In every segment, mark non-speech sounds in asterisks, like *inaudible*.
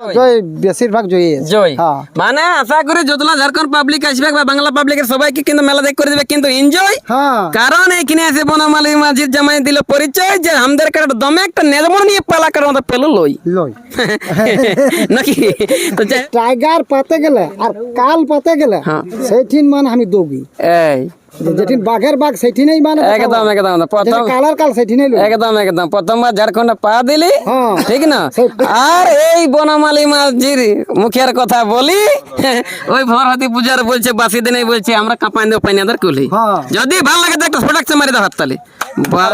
জয়। বেশিরভাগ জয়ী জয়। হ্যাঁ। মানে আশা করি যতলা ঝাড়খণ্ড পাবলিক আসবে বা বাংলা পাবলিকের সবাইকে কিন্তু মেলা দেখ করে দেবে কিন্তু এনজয় হ্যাঁ। কারণ এখানে এসে বনমালী মাঝির জামাই দিল পরিচয় যে আমাদের দমে একটা নেজমন নিয়ে পালা কারণ মতো পেল লই। লই। *laughs* নাকি? টাইগার পাতে গেলে আর কাল পাতে গেলে হ্যাঁ। সেইঠিন মানে আমি এই। বাঘের বাঘ মানে একদম একদম প্রথম কালার কাল একদম একদম। প্রথমবার ঝাড়খণ্ডে পা দিলি হ্যাঁ। ঠিক না? *laughs* আর এই বনমালী মাঝির মুখের কথা বলি *laughs* ওই ভরহতি পূজার বলছে বাসি দিনে বলছে আমরা কাঁপাই দেবো পাইনাদের কুলি। হ্যাঁ। যদি ভালো লাগে তো একটা প্রোডাক্ট মারি দাও হাততালি।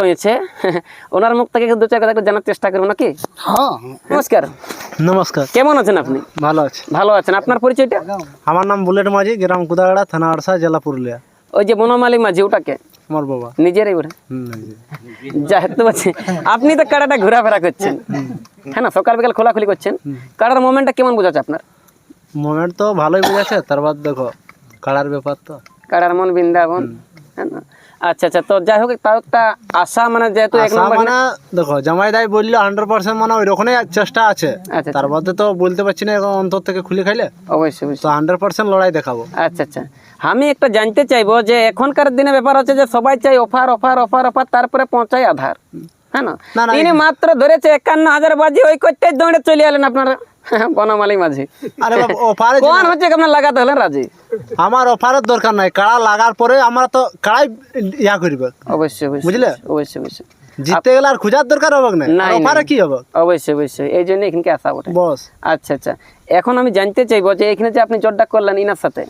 হয়েছে। *laughs* ওনার মুখ থেকে দু চার কথা জানার চেষ্টা করব নাকি? হ্যাঁ। নমস্কার। নমস্কার। কেমন আছেন আপনি? ভালো আছে। ভালো আছেন। আপনার পরিচয়টা? আমার নাম বুলেট মাঝি গ্রাম কুদাগাড়া থানা আড়সা জেলা পুরুলিয়া। ওই যে বনমালী মাঝি ওটাকে আমার বাবা। নিজেরই ওটা হুম, এই যে। যা দেখতে পাচ্ছি আপনি তো কাড়াটা ঘোরাফেরা করছেন। হ্যাঁ না সকাল বিকাল খোলাখুলি করছেন। কাড়ার মোমেন্টটা কেমন বোঝাচ্ছে আপনার? মোমেন্ট তো ভালোই বুঝেছে তারপর দেখো কাড়ার ব্যাপার তো। কাড়ার মন বৃন্দাবন? আচ্ছা আচ্ছা তো যাই হোক তাও একটা আশা মানে যেহেতু এক নম্বর মানে দেখো জামাই দাই বলল হান্ড্রেড পার্সেন্ট মানে ওই রকমই চেষ্টা আছে। আচ্ছা তার মধ্যে তো বলতে পারছি না এখন অন্তর থেকে খুলে খাইলে। অবশ্যই অবশ্যই। তো হান্ড্রেড পার্সেন্ট লড়াই দেখাবো। আচ্ছা আচ্ছা। আমি একটা জানতে চাইব যে এখনকার দিনে ব্যাপার হচ্ছে যে সবাই চাই অফার অফার অফার অফার তারপরে পৌঁছায় আধার। হ্যাঁ না, তিনি মাত্র ধরেছে একান্ন হাজার বাজি ওই করতে দৌড়ে চলে এলেন আপনার। বনমালী মাঝি? আরে বাবা অফারে কোন হচ্ছে আপনার লাগাতে রাজি? আমার অফারের দরকার নাই কাড়া লাগার পরে আমরা তো কাড়াই ইয়া করবে। অবশ্যই অবশ্যই বুঝলে? অবশ্যই অবশ্যই। জিততে গেলে আর খোঁজার দরকার হবে না অফারে কি হবে? অবশ্যই অবশ্যই এই জন্য এখানকে আসা ওঠে বস। আচ্ছা আচ্ছা এখন আমি জানতে চাইব যে এখানে যে আপনি জোরটা করলেন ইনার সাথে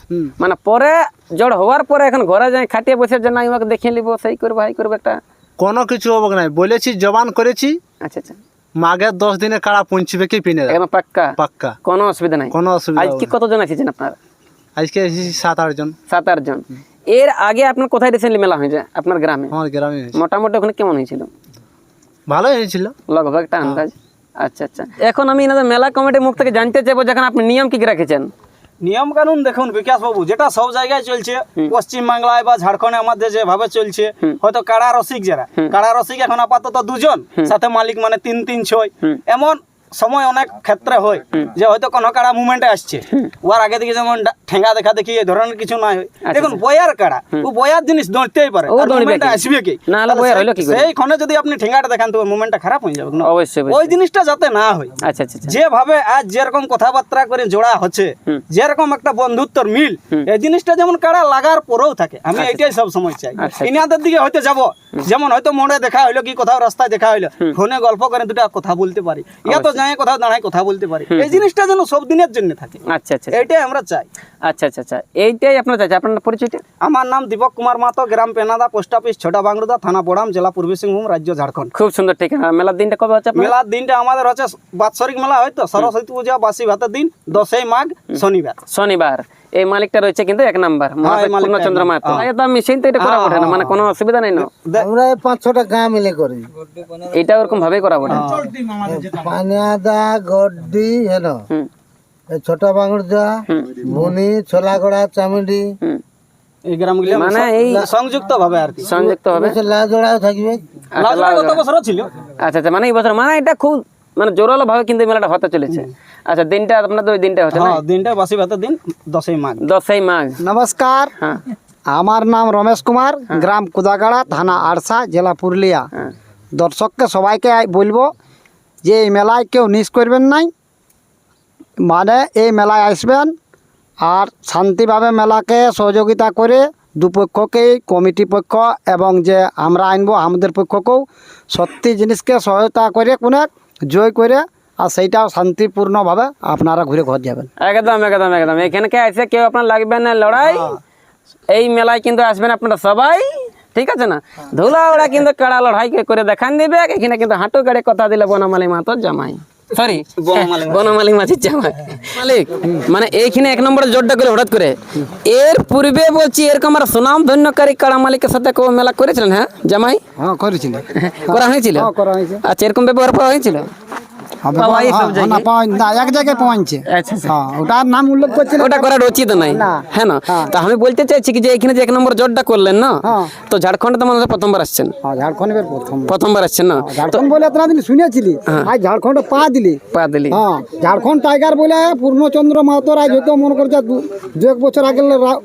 মানে পরে জোর হওয়ার পরে এখন ঘরে যাই খাটিয়ে বসে যে না আমাকে দেখে নিবো সেই করব হাই করব একটা। কোনো কিছু হবে না বলেছি জবান করেছি। আচ্ছা আচ্ছা। মাঘের দশ দিনে কারা পৌঁছবে কি পিনে। একদম পাক্কা? পাক্কা। কোনো অসুবিধা নাই। কোনো অসুবিধা আজকে কতজন এসেছেন আপনার? আজকে এসেছি সাত আটজন সাত আটজন এর আগে আপনার কোথায় রিসেন্টলি মেলা হয়েছে? আপনার গ্রামে? আমার গ্রামে মোটামুটি ওখানে কেমন হয়েছিল? ভালো হয়েছিল। লগভগ একটা আন্দাজ। আচ্ছা আচ্ছা। এখন আমি এনাদের মেলা কমিটির মুখ থেকে জানতে চাইব যখন আপনি নিয়ম কি কি রেখেছেন? নিয়ম কানুন দেখুন বিকাশ বাবু যেটা সব জায়গায় চলছে পশ্চিম বাংলায় বা ঝাড়খণ্ডে আমাদের যেভাবে চলছে হয়তো কাড়া রসিক যারা কারা রসিক এখন আপাতত দুজন সাথে মালিক মানে তিন তিন ছয়। এমন সময় অনেক ক্ষেত্রে হয় যে হয়তো কোনো কাড়া মুভমেন্টে আসছে। ওর আগে থেকে যেমন ঠেঙ্গা দেখা দেখি এই ধরনের কিছু নাই হয়। দেখুন বয়ার কাড়া ও বয়ার জিনিস দৌড়তেই পারে। মুভমেন্টে আসবে কি? না? সেই ক্ষণে যদি আপনি ঠেঙ্গাটা দেখান তো মুভমেন্টটা খারাপ হয়ে যাবে। অবশ্যই ওই জিনিসটা যাতে না হয়। আচ্ছা আচ্ছা আচ্ছা। যেভাবে আজ যেরকম কথাবার্তা করে জোড়া হচ্ছে যেরকম একটা বন্ধুত্বর মিল এই জিনিসটা যেমন কাড়া লাগার পরেও থাকে। আমি এটাই সব সময় চাই। আচ্ছা। ইনাদের দিকে হয়তো যাব। যেমন হয়তো মোড়ে দেখা হইল কি কোথাও রাস্তায় দেখা হইল। ফোনে গল্প করে দুটা কথা বলতে পারি। ইয়া তো যাই কোথাও দাঁড়ায় কথা বলতে পারি। এই জিনিসটা যেন সব দিনের জন্য থাকে। আচ্ছা আচ্ছা এইটাই আমরা চাই। আচ্ছা আচ্ছা আচ্ছা। এইটাই আপনার চাই আপনার পরিচয়টা? আমার নাম দীপক কুমার মাতো গ্রাম পেনাদা পোস্ট অফিস ছোটা বাংরুদা থানা বড়াম জেলা পূর্বী সিংভূম রাজ্য ঝাড়খণ্ড। খুব সুন্দর ঠিকানা। মেলার দিনটা কবে হচ্ছে মেলার দিনটা আমাদের হচ্ছে বাৎসরিক মেলা হয়তো সরস্বতী পূজা বাসি ভাতের দিন দশই মাঘ শনিবার। শনিবার। এই মালিকটা রয়েছে কিন্তু এক নাম্বার হ্যাঁ, পূর্ণচন্দ্র মাহাতো। এটা মেশিন তো এটা করা ওঠে না মানে কোনো অসুবিধা নেই না। আমরা পাঁচ ছটা গাঁ মিলে করি। এটা ওরকম ভাবে করা ওঠে পানিয়াদা গড্ডি হেন এই ছোট বাঙুরদা বুনি ছোলাগড়া চামুন্ডি। এই গ্রামগুলি মানে এই সংযুক্ত ভাবে আর কি। সংযুক্ত হবে লাজোড়াও থাকবে। আচ্ছা। গত ছিল। আচ্ছা আচ্ছা মানে এই বছর মানে এটা খুব মানে জোরালো ভাবে কিন্তু মেলাটা হতে চলেছে। আচ্ছা দিনটা আপনাদের ওই দিনটা হচ্ছে না হ্যাঁ দিনটা বাসি ভাতের দিন দশই মাঘ। দশই মাঘ। নমস্কার। হ্যাঁ। আমার নাম রমেশ কুমার গ্রাম কুদাগাড়া থানা আরসা জেলা পুরুলিয়া। হ্যাঁ। দর্শককে সবাইকে বলব যে এই মেলায় কেউ মিস করবেন নাই। মানে এই মেলায় আসবেন আর শান্তিভাবে মেলাকে সহযোগিতা করে দুপক্ষকেই কমিটি পক্ষ এবং যে আমরা আনব আমাদের পক্ষকেও সত্যি জিনিসকে সহায়তা করে কোনে জয় করে আর সেইটাও শান্তিপূর্ণভাবে আপনারা ঘুরে ঘর যাবেন। একদম একদম একদম। এখানকে এসে কেউ আপনার লাগবে না লড়াই? এই মেলায় কিন্তু আসবেন আপনারা সবাই। ঠিক আছে না? ধুলা ওড়া কিন্তু কড়া লড়াই করে দেখান দিবে। এখানে কিন্তু হাঁটু গাড়ি কথা দিলে বনমালী মাতো জামাই। সরি বনমালিক মাছির জামাই মালিক। মানে এইখানে এক নম্বরে জোরটা করে হঠাৎ করে। এর পূর্বে বলছি এরকম আর সুনাম ধন্যকারী কাড়া মালিকের সাথে কেউ মেলা করেছিলেন হ্যাঁ জামাই? হ্যাঁ করেছিলেন। করা হয়েছিল? হ্যাঁ করা আচ্ছা এরকম ব্যবহার করা হয়েছিল? হ্যাঁ, না জায়গায় পাওয়া না এক জায়গায় পৌঁছে হ্যাঁ ওটার নাম উল্লেখ করছে ওটা করার উচিত নাই। হ্যাঁ না। আমি বলতে চাইছি কি যে এখানে যে এক নম্বর জটটা করলেন না। তো ঝাড়খণ্ডে তো মানুষ প্রথমবার আসছেন। ঝাড়খণ্ডের প্রথম। প্রথমবার আসছেন না? ঝাড়খণ্ড বলে এতটা দিন শুনেছিলি? আজ ঝাড়খণ্ড পা দিলি। পা দিলি। হ্যাঁ ঝাড়খণ্ড টাইগার বলে পূর্ণচন্দ্র মাহাতো রাজ হয়তো মনে করছে দু- এক বছর আগে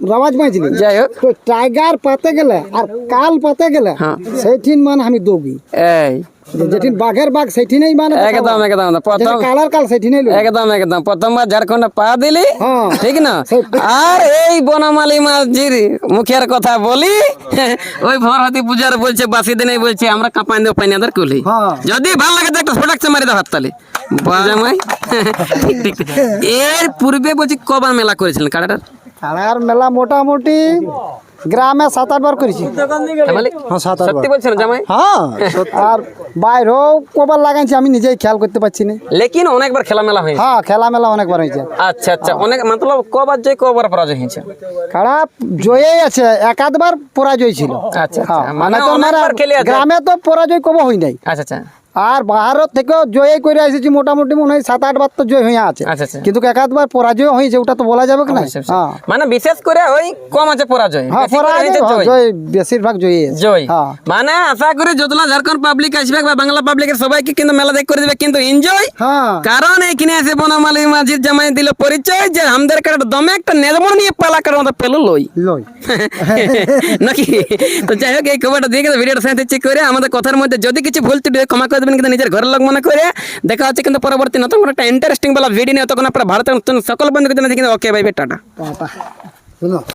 রাওয়াজ পাইছিলি যাই হোক। তো টাইগার পাতে গেলে আর কাল পাতে গেলে। সেইঠিন মানে আমি এই। যেঠিন বাঘের বাঘ সেইঠিনেই মানে একদম একদম প্রথম কালার কাল সেইঠিনেই লই। একদম একদম প্রথমবার ঝাড়খণ্ডে পা দিলি। ঠিক না আর এই বনমালী মাঝির মুখের কথা বলি *laughs* ওই ভরহতি পূজার বলছে বাসি দিনে বলছে আমরা কাঁপাই দেবো পাইনাদের কুলি হ্যাঁ। যদি ভালো লাগে একটা ফটাকছে মারি দাও হাততালি। *laughs* এর পূর্বে বলছি কবার মেলা করেছিলেন কাড়াটার মেলা মোটামুটি গ্রামে সাত আটবার করেছি হ্যাঁ সাত আটবার। বলছেন জামাই? হ্যাঁ আর বাইরেও কবার লাগাইছি আমি নিজেই খেয়াল করতে পারছি না। লেকিন অনেকবার খেলা মেলা হয়েছে? হ্যাঁ খেলা মেলা অনেকবার হয়েছে। আচ্ছা আচ্ছা অনেক মতলব কবার জয় কবার পরাজয় হয়েছে। খারাপ জয়েই আছে একাধবার পরাজয় ছিল। আচ্ছা, হ্যাঁ, আচ্ছা, মানে মানে তো খেলে আছে। গ্রামে তো পরাজয় কব হই নাই। আচ্ছা আচ্ছা। আর বাহারত থেকেও জয় করে এসেছি মোটামুটি মনে হয় সাত আট বার তো জয় হয়ে আছে। আচ্ছা, আচ্ছা। কিন্তু একাধবার পরাজয় হয়েছে ওটা তো বলা যাবে না। হ্যাঁ। মানে বিশেষ করে ওই কম আছে পরাজয়। হ্যাঁ জয়। জয় বেশিরভাগ জয়ই জয়। হ্যাঁ। মানে আশা করি যতলা ঝাড়খণ্ড পাবলিক আসবে বা বাংলা পাবলিকের সবাইকে কিন্তু মেলা দেখ করে দেবে কিন্তু এনজয় কারণ এখানে এসে বনমালী মাঝির জামাই দিল পরিচয় যে আমাদের কাছে দমে একটা নেজমন নিয়ে পালা কারণ মতো পেল লই। লই। নাকি? তো যাই হোক এই খবরটা দিয়ে ভিডিওটা সাথে চেক করে আমাদের কথার মধ্যে যদি কিছু ভুল ত্রুটি ক্ষমা করে দেবেন কিন্তু নিজের ঘরের লোক মনে করে। দেখা হচ্ছে কিন্তু পরবর্তী নতুন কোনো একটা ইন্টারেস্টিং বলা ভিডিও নিয়ে তখন আপনার ভারতের সকল বন্ধুকে কিন্তু ওকে ভাই টাটা।